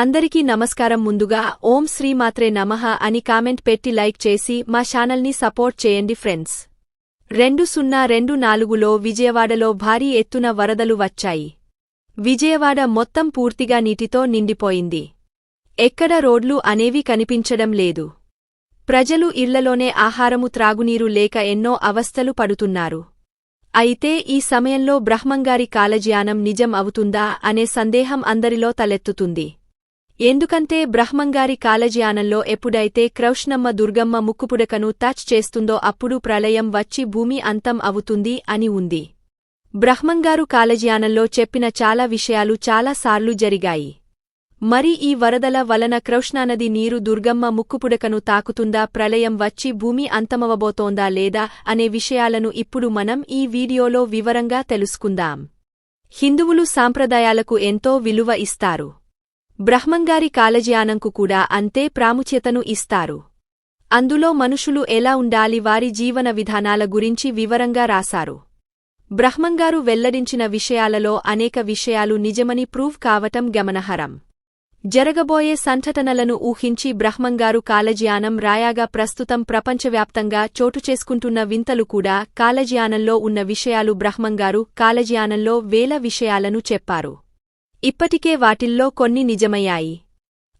అందరికీ నమస్కారం ముందుగా ఓం శ్రీమాత్రే నమః అని కామెంట్ పెట్టి లైక్ చేసి మా ఛానల్ని సపోర్ట్ చేయండి ఫ్రెండ్స్. రెండు సున్నా రెండు నాలుగులో విజయవాడలో భారీ ఎత్తున వరదలు వచ్చాయి. విజయవాడ మొత్తం పూర్తిగా నీటితో నిండిపోయింది. ఎక్కడ రోడ్లు అనేవి కనిపించడం లేదు. ప్రజలు ఇళ్ళలోనే ఆహారము త్రాగునీరు లేక ఎన్నో అవస్థలు పడుతున్నారు. అయితే ఈ సమయంలో బ్రహ్మంగారి కాలజ్యానం నిజం అవుతుందా అనే సందేహం అందరిలో తలెత్తుతుంది. ఎందుకంటే బ్రహ్మంగారి కాలజ్యానంలో ఎప్పుడైతే క్రౌష్ణమ్మ దుర్గమ్మ ముక్కుపుడకను టచ్ చేస్తుందో అప్పుడు ప్రళయం వచ్చి భూమి అంతం అవుతుంది అని ఉంది. బ్రహ్మంగారు కాలజ్యానంలో చెప్పిన చాలా విషయాలు చాలాసార్లు జరిగాయి. మరి ఈ వరదల వలన కృష్ణానది నీరు దుర్గమ్మ ముక్కుపుడకను తాకుతుందా ప్రళయం వచ్చి భూమి అంతమవబోతోందా లేదా అనే విషయాలను ఇప్పుడు మనం ఈ వీడియోలో వివరంగా తెలుసుకుందాం. హిందువులు సాంప్రదాయాలకు ఎంతో విలువ ఇస్తారు. బ్రహ్మంగారి కాలజ్ఞానంకు కూడా అంతే ప్రాముఖ్యతను ఇస్తారు. అందులో మనుషులు ఎలా ఉండాలి వారి జీవన విధానాల గురించి వివరంగా రాశారు. బ్రహ్మంగారు వెల్లడించిన విషయాలలో అనేక విషయాలు నిజమని ప్రూవ్ కావటం గమనహరం జరగబోయే సంఘటనలను ఊహించి బ్రహ్మంగారు కాలజ్ఞానం రాయాగా ప్రస్తుతం ప్రపంచవ్యాప్తంగా చోటుచేసుకుంటున్న వింతలు కూడా కాలజ్ఞానంలో ఉన్న విషయాలు బ్రహ్మంగారు కాలజ్ఞానంలో వేల విషయాలను చెప్పారు. ఇప్పటికే వాటిల్లో కొన్ని నిజమయ్యాయి.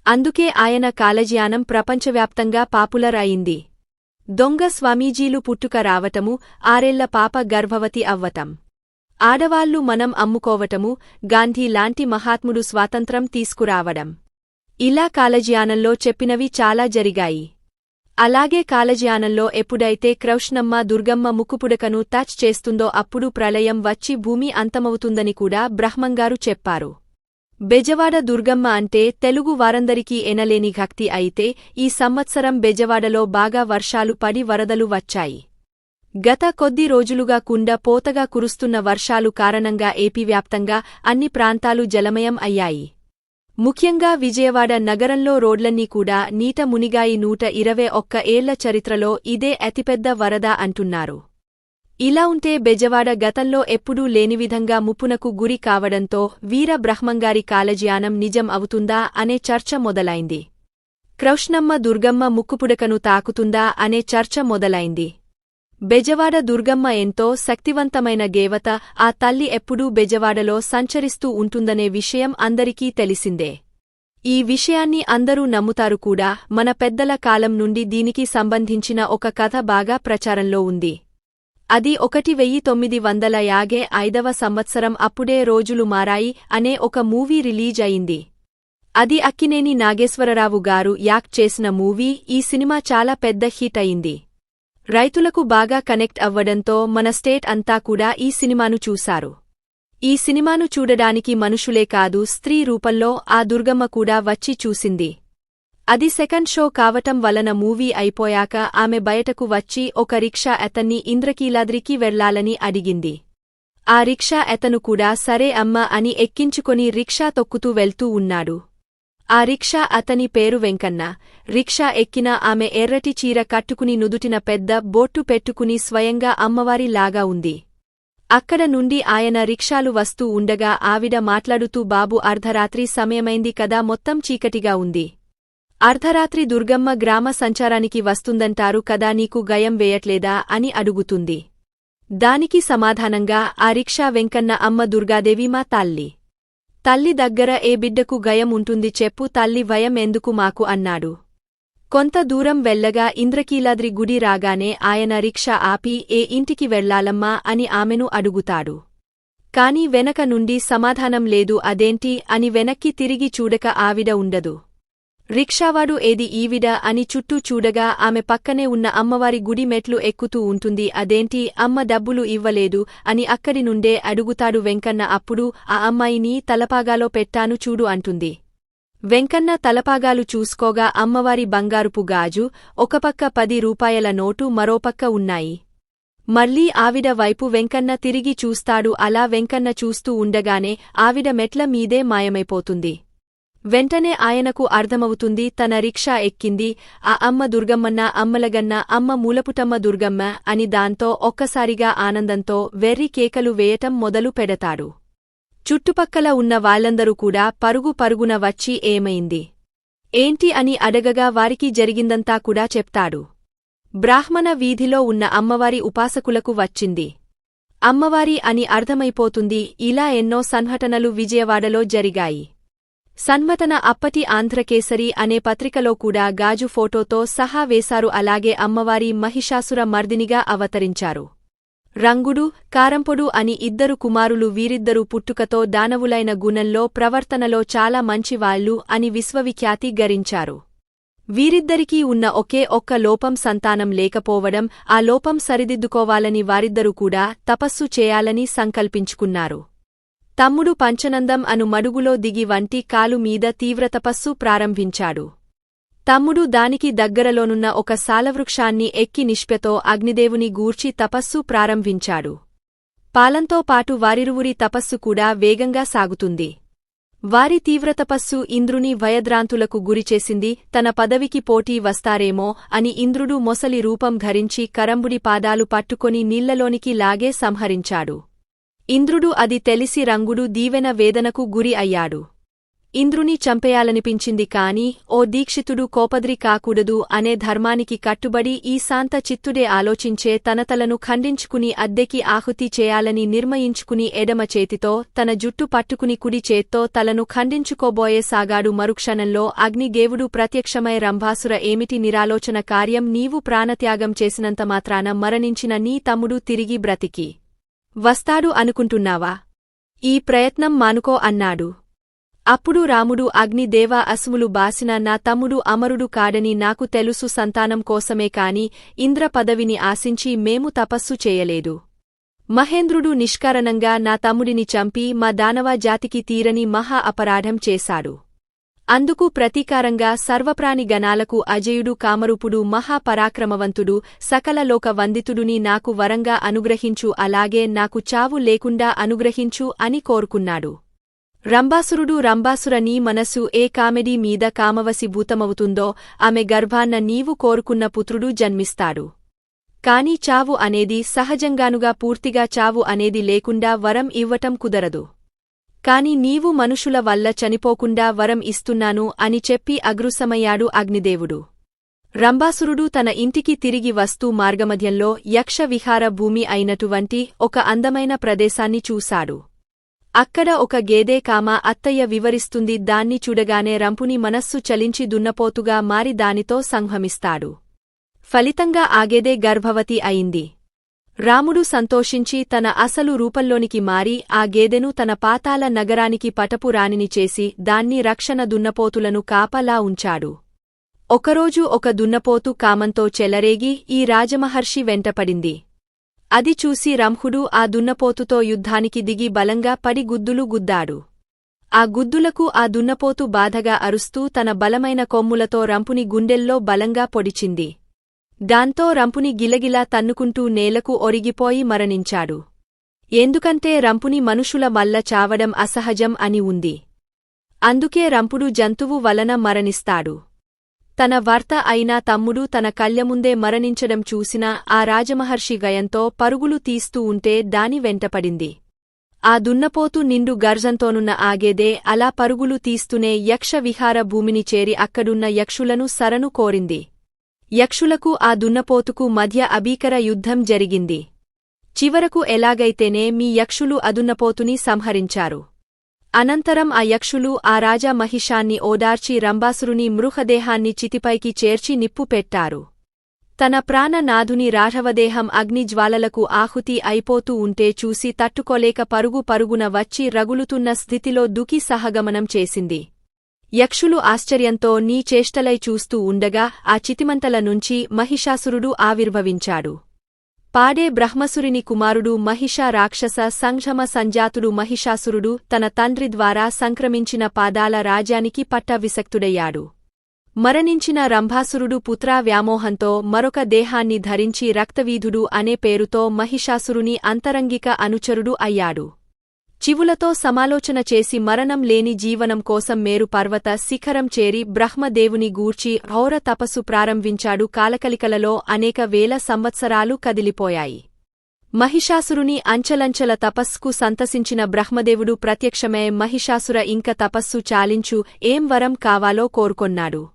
అందుకే ఆయన కాలజ్ఞానం ప్రపంచవ్యాప్తంగా పాపులర్ అయింది. దొంగ స్వామీజీలు పుట్టుక రావటము ఆరేళ్ళ పాప గర్భవతి అవ్వటం. ఆడవాళ్ళు మనం అమ్ముకోవటము గాంధీ లాంటి మహాత్ముడు స్వాతంత్రం తీసుకురావడం. ఇలా కాలజ్యానంలో చెప్పినవి చాలా జరిగాయి. అలాగే కాలజ్యానంలో ఎప్పుడైతే క్రౌష్ణమ్మ దుర్గమ్మ ముక్కుపుడకను టచ్ చేస్తుందో అప్పుడు ప్రళయం వచ్చి భూమి అంతమవుతుందని కూడా బ్రహ్మంగారు చెప్పారు. బెజవాడ దుర్గమ్మ అంటే తెలుగు వారందరికీ ఎనలేని భక్తి అయితే ఈ సంవత్సరం బెజవాడలో బాగా వర్షాలు పడి వరదలు వచ్చాయి. గత కొద్ది రోజులుగా కుండ పోతగా కురుస్తున్న వర్షాలు కారణంగా ఏపీ వ్యాప్తంగా అన్ని ప్రాంతాలు జలమయం అయ్యాయి. ముఖ్యంగా విజయవాడ నగరంలో రోడ్లన్నీ కూడా నీట మునిగాయి నూట ఇరవై ఒక్క ఏళ్ళ చరిత్రలో ఇదే అతిపెద్ద వరద అంటున్నారు. ఇలా ఉంటే బెజవాడ గతంలో ఎప్పుడూ లేనివిధంగా ముప్పునకు గురి కావడంతో వీర బ్రహ్మంగారి కాలజ్యానం నిజం అవుతుందా అనే చర్చ మొదలైంది. కృష్ణమ్మ దుర్గమ్మ ముక్కుపుడకను తాకుతుందా అనే చర్చ మొదలైంది. బెజవాడ దుర్గమ్మ ఎంతో శక్తివంతమైన గేవత ఆ తల్లి ఎప్పుడూ బెజవాడలో సంచరిస్తూ ఉంటుందనే విషయం అందరికీ తెలిసిందే. ఈ విషయాన్ని అందరూ నమ్ముతారు కూడా మన పెద్దల కాలం నుండి దీనికి సంబంధించిన ఒక కథ బాగా ప్రచారంలో ఉంది. అది ఒకటి వెయ్యి తొమ్మిది వందల యాగే ఐదవ సంవత్సరం అప్పుడే రోజులు మారాయి అనే ఒక మూవీ రిలీజ్ అయింది. అది అక్కినేని నాగేశ్వరరావు గారు యాక్ట్ చేసిన మూవీ ఈ సినిమా చాలా పెద్ద హిట్ అయింది. రైతులకు బాగా కనెక్ట్ అవ్వడంతో మన స్టేట్ అంతా కూడా ఈ సినిమాను చూశారు. ఈ సినిమాను చూడడానికి మనుషులే కాదు స్త్రీ రూపంలో ఆ దుర్గమ్మ కూడా వచ్చి చూసింది. అది సెకండ్ షో కావటం వలన మూవీ అయిపోయాక ఆమె బయటకు వచ్చి ఒక రిక్షా అతన్ని ఇంద్రకీలాద్రికి వెళ్ళాలని అడిగింది. ఆ రిక్షా అతను కూడా సరే అమ్మ అని ఎక్కించుకొని రిక్షా తొక్కుతూ వెళ్తూ ఉన్నాడు. ఆ రిక్షా అతని పేరు వెంకన్న. రిక్షా ఎక్కిన ఆమె ఎర్రటి చీర కట్టుకుని నుదుటిన పెద్ద బోట్టు పెట్టుకుని స్వయంగా అమ్మవారి లాగా ఉంది. అక్కడ నుండి ఆయన రిక్షాలు వస్తూ ఉండగా ఆవిడ మాట్లాడుతూ బాబు అర్ధరాత్రి సమయమైంది కదా మొత్తం చీకటిగా ఉంది. అర్ధరాత్రి దుర్గమ్మ గ్రామ సంచారానికి వస్తుందంటారు కదా నీకు గయం వేయట్లేదా అని అడుగుతుంది. దానికి సమాధానంగా ఆ రిక్షా వెంకన్న అమ్మ దుర్గాదేవి మా తల్లి. తల్లి దగ్గర ఏ బిడ్డకు గయం ఉంటుంది చెప్పు తల్లి భయం ఎందుకు మాకు అన్నాడు. కొంత దూరం వెళ్ళగా ఇంద్రకీలాద్రి గుడి రాగానే ఆయన రిక్షా ఆపి ఏ ఇంటికి వెళ్ళాలమ్మా అని ఆమెను అడుగుతాడు. కాని వెనక నుండి సమాధానం లేదు అదేంటి అని వెనక్కి తిరిగి చూడక ఆవిడ ఉండదు. రిక్షావాడు ఏది ఈవిడ అని చుట్టూ చూడగా ఆమె పక్కనే ఉన్న అమ్మవారి గుడి మెట్లు ఎక్కుతూ ఉంటుంది. అదేంటి? అమ్మ డబ్బులు ఇవ్వలేదు అని అక్కడి నుండే అడుగుతాడు వెంకన్న. అప్పుడు ఆ అమ్మాయిని తలపాగాలో పెట్టాను చూడు అంటుంది. వెంకన్న తలపాగాలు చూసుకోగా అమ్మవారి బంగారుపు గాజు ఒకపక్క పది రూపాయల నోటు మరోపక్క ఉన్నాయి. మళ్ళీ ఆవిడ వైపు వెంకన్న తిరిగి చూస్తాడు. అలా వెంకన్న చూస్తూ ఉండగానే ఆవిడ మెట్ల మీదే మాయమైపోతుంది. వెంటనే ఆయనకు అర్థమవుతుంది తన రిక్షా ఎక్కింది ఆ అమ్మ దుర్గమ్మన్న అమ్మలగన్న అమ్మ మూలపుటమ్మ దుర్గమ్మ అని దాంతో ఒక్కసారిగా ఆనందంతో వెర్రి కేకలు వేయటం మొదలు పెడతాడు. చుట్టుపక్కల ఉన్న వాళ్ళందరూ కూడా పరుగు పరుగున వచ్చి ఏమైంది? ఏంటి అని అడగగా వారికి జరిగిందంతా కూడా చెప్తాడు. బ్రాహ్మణ వీధిలో ఉన్న అమ్మవారి ఉపాసకులకు వచ్చింది. అమ్మవారి అని అర్థమైపోతుంది ఇలా ఎన్నో సంఘటనలు విజయవాడలో జరిగాయి. సన్మతన అప్పటి ఆంధ్రకేసరి అనే పత్రికలో కూడా గాజు ఫోటోతో సహా వేశారు. అలాగే అమ్మవారి మహిషాసుర మర్దినిగా అవతరించారు. రంగుడు కారంపొడు అని ఇద్దరు కుమారులు వీరిద్దరూ పుట్టుకతో దానవులైన గుణంలో ప్రవర్తనలో చాలా మంచివాళ్ళు అని విశ్వవిఖ్యాతి గరించారు. వీరిద్దరికీ ఉన్న ఒకే ఒక్క లోపం సంతానం లేకపోవడం ఆ లోపం సరిదిద్దుకోవాలని వారిద్దరూ కూడా తపస్సు చేయాలని సంకల్పించుకున్నారు. తమ్ముడు పంచనందం అను మడుగులో దిగి వంటి కాలు మీద తీవ్రతపస్సు ప్రారంభించాడు. తమ్ముడు దానికి దగ్గరలోనున్న ఒక సాలవృక్షాన్ని ఎక్కి నిష్పెతో అగ్నిదేవుని గూర్చి తపస్సు ప్రారంభించాడు. పాలంతో పాటు వారిరువురి తపస్సు కూడా వేగంగా సాగుతుంది. వారి తీవ్రతపస్సు ఇంద్రుని భయద్రాంతులకు గురిచేసింది తన పదవికి పోటీ వస్తారేమో అని ఇంద్రుడు మొసలి రూపం ధరించి కరంబుడి పాదాలు పట్టుకొని నీళ్ళలోనికి లాగే సంహరించాడు. ఇంద్రుడు అది తెలిసి రంగుడు దీవెన వేదనకు గురి అయ్యాడు. ఇంద్రుని చంపేయాలనిపించింది కాని ఓ దీక్షితుడు కోపద్రి కాకూడదు అనే ధర్మానికి కట్టుబడి ఈ శాంత చిత్తుడే ఆలోచించే తన తలను ఖండించుకుని అద్దెకి ఆహుతి చేయాలని నిర్మయించుకుని ఎడమ చేతితో తన జుట్టు పట్టుకుని కుడి చేత్తో తలను ఖండించుకోబోయే సాగాడు మరుక్షణంలో అగ్నిగేవుడు ప్రత్యక్షమై రంభాసుర ఏమిటి నిరాలోచన కార్యం? నీవు ప్రాణత్యాగం చేసినంత మాత్రాన మరణించిన నీ తమ్ముడు తిరిగి బ్రతికి. వస్తాడు అనుకుంటున్నావా? ఈ ప్రయత్నం మానుకో అన్నాడు. అప్పుడు రాముడు అగ్నిదేవ అసుములు బాసిన నా తమ్ముడు అమరుడు కాడని నాకు తెలుసు సంతానం కోసమే కాని ఇంద్ర పదవిని ఆశించి మేము తపస్సు చేయలేదు. మహేంద్రుడు నిష్కారణంగా నా తమ్ముడిని చంపి మా దానవ జాతికి తీరని మహా అపరాధం చేశాడు. అందుకు ప్రతీకారంగా సర్వప్రాణి గణాలకు అజయుడు కామరూపుడు మహాపరాక్రమవంతుడు సకల లోక వందితుడుని నాకు వరంగా అనుగ్రహించు అలాగే నాకు చావు లేకుండా అనుగ్రహించు అని కోరుకున్నాడు. రంభాసురుడు రంభాసుర నీ మనసు ఏ కామెడీ మీద కామవసి భూతమవుతుందో ఆమె గర్భాన్న నీవు కోరుకున్న పుత్రుడు జన్మిస్తాడు. కాని చావు అనేది సహజంగానుగా పూర్తిగా చావు అనేది లేకుండా వరం ఇవ్వటం కుదరదు. కాని నీవు మనుషుల వల్ల చనిపోకుండా వరం ఇస్తున్నాను అని చెప్పి అగ్రుసమయ్యాడు అగ్నిదేవుడు. రంభాసురుడు తన ఇంటికి తిరిగి వస్తూ మార్గమధ్యంలో యక్ష విహార భూమి అయినటువంటి ఒక అందమైన ప్రదేశాన్ని చూశాడు. అక్కడ ఒక గేదే కామ అత్తయ్య వివరిస్తుంది దాన్ని చూడగానే రంపుని మనస్సు చలించి దున్నపోతుగా మారి దానితో సంహమిస్తాడు. ఫలితంగా ఆగేదే గర్భవతి అయింది. రాముడు సంతోషించి తన అసలు రూపంలోనికి మారి ఆ గేదెను తన పాతాల నగరానికి పటపు రాణిని చేసి దాన్ని రక్షణ దున్నపోతులను కాపలా ఉంచాడు. ఒకరోజు ఒక దున్నపోతు కామంతో చెలరేగి ఈ రాజమహర్షి వెంటపడింది. అది చూసి రంహుడు ఆ దున్నపోతుతో యుద్ధానికి దిగి బలంగా పడి గుద్దులు గుద్దాడు. ఆ గుద్దులకు ఆ దున్నపోతు బాధగా అరుస్తూ తన బలమైన కొమ్ములతో రంపుని గుండెల్లో బలంగా పొడిచింది. దాంతో రంపుని గిలగిలా తన్నుకుంటూ నేలకు ఒరిగిపోయి మరణించాడు. ఎందుకంటే రంపుని మనుషుల మల్ల చావడం అసహజం అని ఉంది. అందుకే రంపుడు జంతువు వలన మరణిస్తాడు. తన భర్త అయినా తమ్ముడు తన కళ్యముందే మరణించడం చూసిన ఆ రాజమహర్షి గయంతో పరుగులు తీస్తూ ఉంటే దాని వెంటపడింది. ఆ దున్నపోతు నిండు గర్జంతోనున్న ఆగేదే అలా పరుగులు తీస్తూనే యక్ష విహార భూమిని చేరి అక్కడున్న యక్షులను సరను కోరింది. యక్షులకు ఆ దున్నపోతుకు మధ్య అభీకర యుద్ధం జరిగింది. చివరకు ఎలాగైతేనే మీ యక్షులు అదున్నపోతుని సంహరించారు. అనంతరం ఆ యక్షులు ఆ రాజా మహిషాన్ని ఓదార్చి రంబాసురుని మృహదేహాన్ని చితిపైకి చేర్చి నిప్పు పెట్టారు. తన ప్రాణనాథుని రాఘవదేహం అగ్నిజ్వాలలకు ఆహుతి అయిపోతూ ఉంటే చూసి తట్టుకోలేక పరుగు పరుగున వచ్చి రగులుతున్న స్థితిలో దుకి సహగమనం చేసింది. యక్షులు ఆశ్చర్యంతో నీ చేష్టలై చూస్తూ ఉండగా ఆ చితిమంతల నుంచి మహిషాసురుడు ఆవిర్భవించాడు. పాడే బ్రహ్మసురిని కుమారుడు మహిషా రాక్షస సంఘమ సంజాతుడు మహిషాసురుడు తన తండ్రి ద్వారా సంక్రమించిన పాదాల రాజ్యానికి పట్టవిసక్తుడయ్యాడు మరణించిన రంభాసురుడు పుత్రా వ్యామోహంతో మరొక దేహాన్ని ధరించి రక్తవీధుడు అనే పేరుతో మహిషాసురుని అంతరంగిక అనుచరుడు అయ్యాడు. చివులతో సమాలోచన చేసి మరణం లేని జీవనం కోసం మేరు పర్వత శిఖరం చేరి బ్రహ్మదేవుని గూర్చి ఔర తపస్సు ప్రారంభించాడు. కాలకలికలలో అనేక వేల సంవత్సరాలు కదిలిపోయాయి. మహిషాసురుని అంచలంచల తపస్సుకు సంతసించిన బ్రహ్మదేవుడు ప్రత్యక్షమే మహిషాసుర ఇంక తపస్సు చాలించు ఏం వరం కావాలో కోరుకొన్నాడు.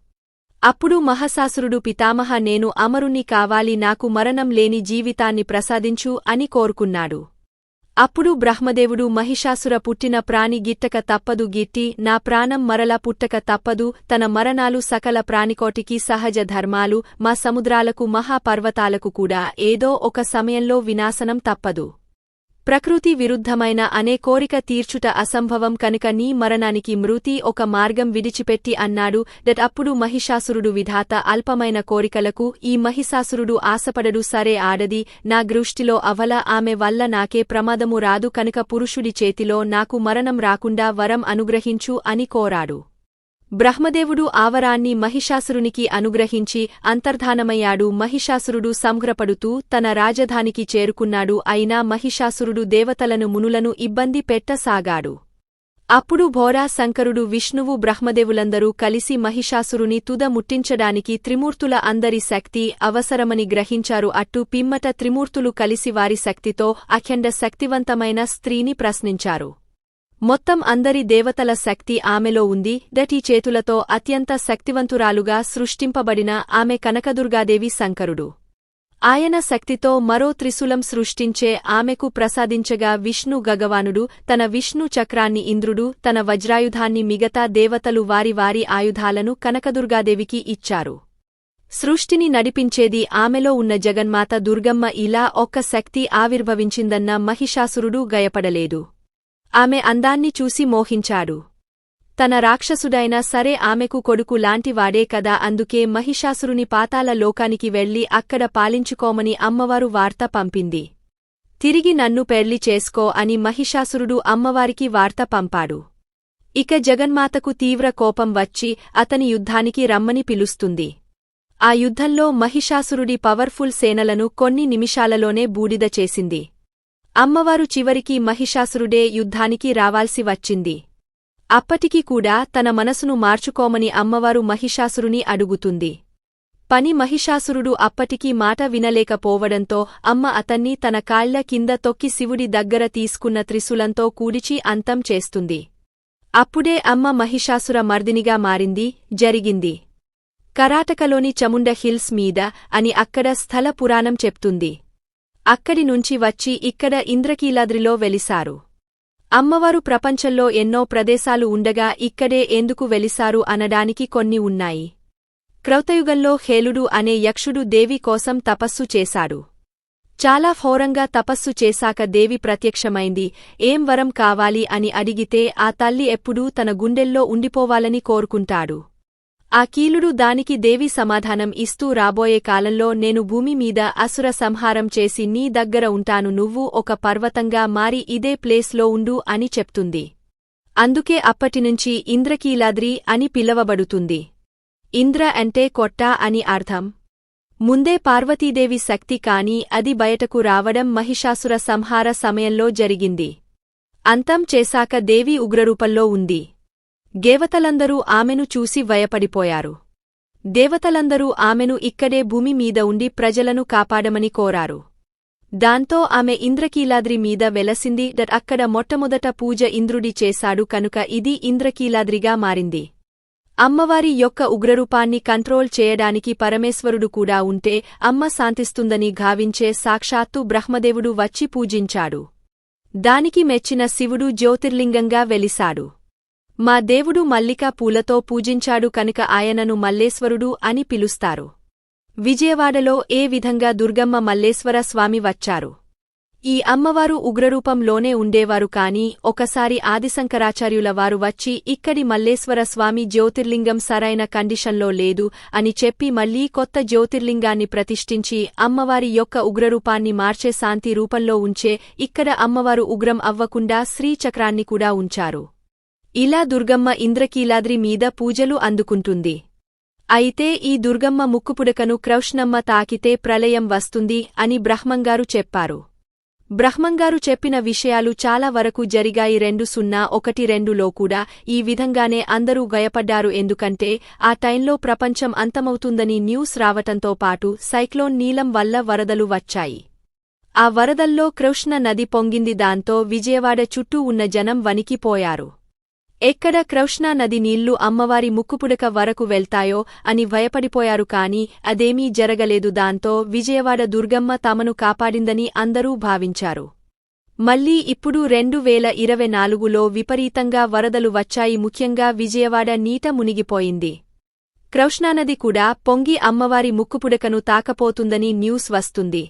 అప్పుడు మహసాసురుడు పితామహ నేను అమరుణ్ణి కావాలి నాకు మరణం లేని జీవితాన్ని ప్రసాదించు అని కోరుకున్నాడు. అప్పుడు బ్రహ్మదేవుడు మహిషాసుర పుట్టిన ప్రాణి గిట్టక తప్పదు గిట్టి నా ప్రాణం మరల పుట్టక తప్పదు తన మరణాలు సకల ప్రాణికోటికి సహజ ధర్మాలు మా సముద్రాలకు మహాపర్వతాలకు కూడా ఏదో ఒక సమయంలో వినాశనం తప్పదు. ప్రకృతి విరుద్ధమైన అనే కోరిక తీర్చుట అసంభవం కనుక నీ మరణానికి మృతి ఒక మార్గం విడిచిపెట్టి అన్నాడు. దట్ అప్పుడు మహిషాసురుడు విధాత అల్పమైన కోరికలకు ఈ మహిషాసురుడు ఆశపడడు సరే ఆడది నా దృష్టిలో అవల ఆమె వల్ల నాకే ప్రమాదము రాదు కనుక పురుషుడి చేతిలో నాకు మరణం రాకుండా వరం అనుగ్రహించు అని కోరాడు. బ్రహ్మదేవుడు ఆవరాన్ని మహిషాసురునికి అనుగ్రహించి అంతర్ధానమయ్యాడు. మహిషాసురుడు సంఘ్రపడుతూ తన రాజధానికి చేరుకున్నాడు. అయినా మహిషాసురుడు దేవతలను మునులను ఇబ్బంది పెట్టసాగాడు. అప్పుడు భోరా శంకరుడు విష్ణువు బ్రహ్మదేవులందరూ కలిసి మహిషాసురుని తుద ముట్టించడానికి త్రిమూర్తుల అందరి శక్తి అవసరమని గ్రహించారు. అట్టు పిమ్మట త్రిమూర్తులు కలిసి వారి శక్తితో అఖండ శక్తివంతమైన స్త్రీని ప్రశ్నించారు. మొత్తం అందరి దేవతల శక్తి ఆమెలో ఉంది. దటి చేతులతో అత్యంత శక్తివంతురాలుగా సృష్టింపబడిన ఆమె కనకదుర్గాదేవి శంకరుడు. ఆయన శక్తితో మరో త్రిశూలం సృష్టించే ఆమెకు ప్రసాదించగా విష్ణు గగవానుడు తన విష్ణు చక్రాన్ని ఇంద్రుడు తన వజ్రాయుధాన్ని మిగతా దేవతలు వారి వారి ఆయుధాలను కనకదుర్గాదేవికి ఇచ్చారు. సృష్టిని నడిపించేది ఆమెలో ఉన్న జగన్మాత దుర్గమ్మ ఇలా ఒక్క శక్తి ఆవిర్భవించిందన్న మహిషాసురుడు గయపడలేదు. ఆమె అందాన్ని చూసి మోహించాడు. తన రాక్షసుడైనా సరే ఆమెకు కొడుకు లాంటివాడే కదా అందుకే మహిషాసురుని పాతాల లోకానికి వెళ్ళి అక్కడ పాలించుకోమని అమ్మవారు వార్త పంపింది. తిరిగి నన్ను పెళ్ళి చేసుకో అని మహిషాసురుడు అమ్మవారికి వార్త పంపాడు. ఇక జగన్మాతకు తీవ్ర కోపం వచ్చి అతని యుద్ధానికి రమ్మని పిలుస్తుంది. ఆ యుద్ధంలో మహిషాసురుడి పవర్ఫుల్ సేనలను కొన్ని నిమిషాలలోనే బూడిద చేసింది. అమ్మవారు చివరికి మహిషాసురుడే యుద్ధానికి రావాల్సి వచ్చింది. అప్పటికి కూడా తన మనసును మార్చుకోమని అమ్మవారు మహిషాసురుని అడుగుతుంది. పని మహిషాసురుడు అప్పటికీ మాట వినలేకపోవడంతో అమ్మ అతన్ని తన కాళ్ళ కింద తొక్కి శివుడి దగ్గర తీసుకున్న త్రిశూలంతో కూడిచి అంతం చేస్తుంది. అప్పుడే అమ్మ మహిషాసుర మర్దినిగా మారింది జరిగింది. కరాటకలోని చముండ హిల్స్ మీద అని అక్కడ స్థల పురాణం చెప్తుంది. అక్కడి నుంచి వచ్చి ఇక్కడ ఇంద్రకీలాద్రిలో వెలిసారు. అమ్మవారు ప్రపంచంలో ఎన్నో ప్రదేశాలు ఉండగా ఇక్కడే ఎందుకు వెలిసారు అనడానికి కొన్ని ఉన్నాయి. క్రౌతయుగంలో హేలుడు అనే యక్షుడు దేవి కోసం తపస్సు చేశాడు. చాలా ఘోరంగా తపస్సు చేశాక దేవి ప్రత్యక్షమైంది ఏం వరం కావాలి అని అడిగితే ఆ తల్లి ఎప్పుడూ తన గుండెల్లో ఉండిపోవాలని కోరుకుంటాడు. ఆ కీలుడు దానికి దేవి సమాధానం ఇస్తూ రాబోయే కాలంలో నేను భూమి మీద అసుర సంహారం చేసి నీ దగ్గర ఉంటాను నువ్వు ఒక పర్వతంగా మారి ఇదే ప్లేస్లో ఉండు అని చెప్తుంది. అందుకే అప్పటినుంచి ఇంద్రకీలాద్రి అని పిలవబడుతుంది. ఇంద్ర అంటే కొట్ట అని అర్థం. ముందే పార్వతీదేవి శక్తి కాని అది బయటకు రావడం మహిషాసుర సంహార సమయంలో జరిగింది. అంతం చేశాక దేవి ఉగ్రరూపంలో ఉంది. దేవతలందరూ ఆమెను చూసి వయపడిపోయారు. దేవతలందరూ ఆమెను ఇక్కడే భూమి మీద ఉండి ప్రజలను కాపాడమని కోరారు. దాంతో ఆమె ఇంద్రకీలాద్రి మీద వెలసింది. డట్ అక్కడ మొట్టమొదట పూజ ఇంద్రుడి చేశాడు కనుక ఇది ఇంద్రకీలాద్రిగా మారింది. అమ్మవారి యొక్క ఉగ్రరూపాన్ని కంట్రోల్ చేయడానికి పరమేశ్వరుడు కూడా ఉంటే అమ్మ శాంతిస్తుందని గావించే సాక్షాత్తు బ్రహ్మదేవుడు వచ్చి పూజించాడు. దానికి మెచ్చిన శివుడు జ్యోతిర్లింగంగా వెలిశాడు. మా దేవుడు మల్లికా పూలతో పూజించాడు కనుక ఆయనను మల్లేశ్వరుడు అని పిలుస్తారు. విజయవాడలో ఏ విధంగా దుర్గమ్మ మల్లేశ్వర స్వామి వచ్చారు? ఈ అమ్మవారు ఉగ్రరూపంలోనే ఉండేవారు కాని ఒకసారి ఆదిశంకరాచార్యుల వారు వచ్చి ఇక్కడి మల్లేశ్వర స్వామి జ్యోతిర్లింగం సరైన కండిషన్లో లేదు అని చెప్పి మళ్ళీ కొత్త జ్యోతిర్లింగాన్ని ప్రతిష్ఠించి అమ్మవారి యొక్క ఉగ్రరూపాన్ని మార్చే శాంతి రూపంలో ఉంచే ఇక్కడ అమ్మవారు ఉగ్రం అవ్వకుండా శ్రీచక్రాన్ని కూడా ఉంచారు. ఇలా దుర్గమ్మ ఇంద్రకీలాద్రి మీద పూజలు అందుకుంటుంది. అయితే ఈ దుర్గమ్మ ముక్కుపుడకను క్రౌష్ణమ్మ తాకితే ప్రళయం వస్తుంది అని బ్రహ్మంగారు చెప్పారు. బ్రహ్మంగారు చెప్పిన విషయాలు చాలా వరకు జరిగాయి రెండు సున్నా ఒకటి రెండులో కూడా ఈ విధంగానే అందరూ గయపడ్డారు ఎందుకంటే ఆ టైంలో ప్రపంచం అంతమవుతుందని న్యూస్ రావటంతో పాటు సైక్లోన్ నీలం వల్ల వరదలు వచ్చాయి. ఆ వరదల్లో కృష్ణ నది పొంగింది దాంతో విజయవాడ చుట్టూ ఉన్న జనం వణికిపోయారు. ఎక్కడ కృష్ణా నది నీళ్ళు అమ్మవారి ముక్కుపుడక వరకు వెళ్తాయో అని భయపడిపోయారు కాని అదేమీ జరగలేదు. దాంతో విజయవాడ దుర్గమ్మ తమను కాపాడిందని అందరూ భావించారు. మళ్ళీ ఇప్పుడు రెండు వేల ఇరవై నాలుగులో విపరీతంగా వరదలు వచ్చాయి. ముఖ్యంగా విజయవాడ నీట మునిగిపోయింది. కృష్ణానది కూడా పొంగి అమ్మవారి ముక్కుపుడకను తాకపోతుందని న్యూస్ వస్తుంది.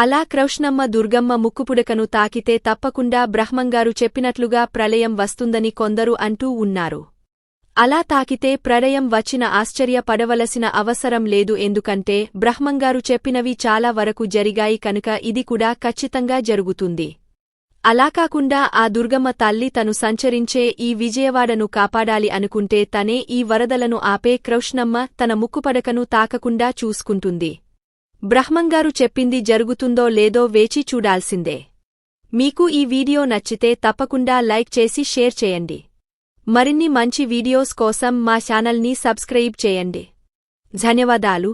అలా కృష్ణమ్మ దుర్గమ్మ ముక్కుపుడకను తాకితే తప్పకుండా బ్రహ్మంగారు చెప్పినట్లుగా ప్రళయం వస్తుందని కొందరు అంటూ ఉన్నారు. అలా తాకితే ప్రళయం వచ్చిన ఆశ్చర్యపడవలసిన అవసరం లేదు ఎందుకంటే బ్రహ్మంగారు చెప్పినవి చాలా వరకు జరిగాయి కనుక ఇది కూడా ఖచ్చితంగా జరుగుతుంది. అలా కాకుండా ఆ దుర్గమ్మ తల్లి తను సంచరించే ఈ విజయవాడను కాపాడాలి అనుకుంటే తనే ఈ వరదలను ఆపే కృష్ణమ్మ తన ముక్కుపడకను తాకకుండా చూసుకుంటుంది. బ్రహ్మంగారు చెప్పింది జరుగుతుందో లేదో వేచి చూడాల్సిందే. మీకు ఈ వీడియో నచ్చితే తప్పకుండా లైక్ చేసి షేర్ చేయండి. మరిన్ని మంచి వీడియోస్ కోసం మా ఛానల్ని సబ్స్క్రైబ్ చేయండి. ధన్యవాదాలు.